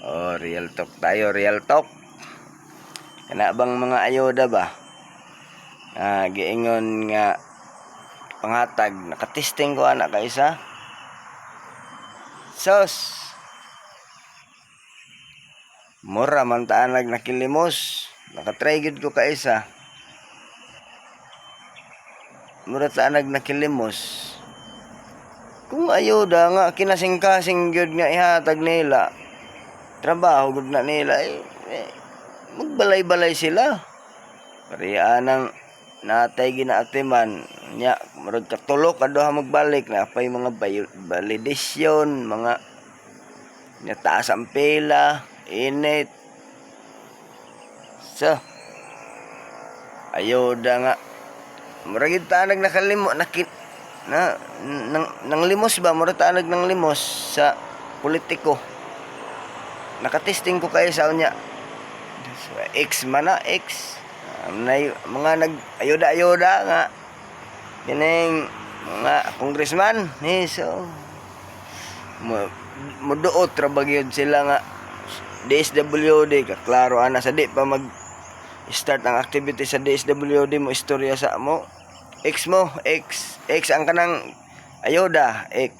Oh, real talk tayo, real talk. Kana bang mga ayoda ba? Ah, giingon nga panghatag nakatesting ko anak kaisa. Sos. Mura man taanag nakilimos. Nakatry gid ko kaisa. Mura taanag nakilimos. Kung ayoda nga kinasing-kasing gyud nga ihatag nila. Trabaho gud na nila eh, eh magbalay-balay sila. Pariya nang natay ginaatiman nya murag katulok aduha magbalik na pay mga validation mga nya taas ang pila init. So ayoda nga. Murag tanag nakalimo nakit na nang, nang limos ba? Murag tanag nang limos sa politiko nakatesting ko kayo sa unya So, X man na, X. Um, na, mga nag ayoda-ayoda nga. Kining mga congressman. Ni so mo muduot ra bagyod sila nga DSWD ka klaro ana sa di pa mag start ang activity sa DSWD mo istorya sa mo X mo X X ang kanang ayoda X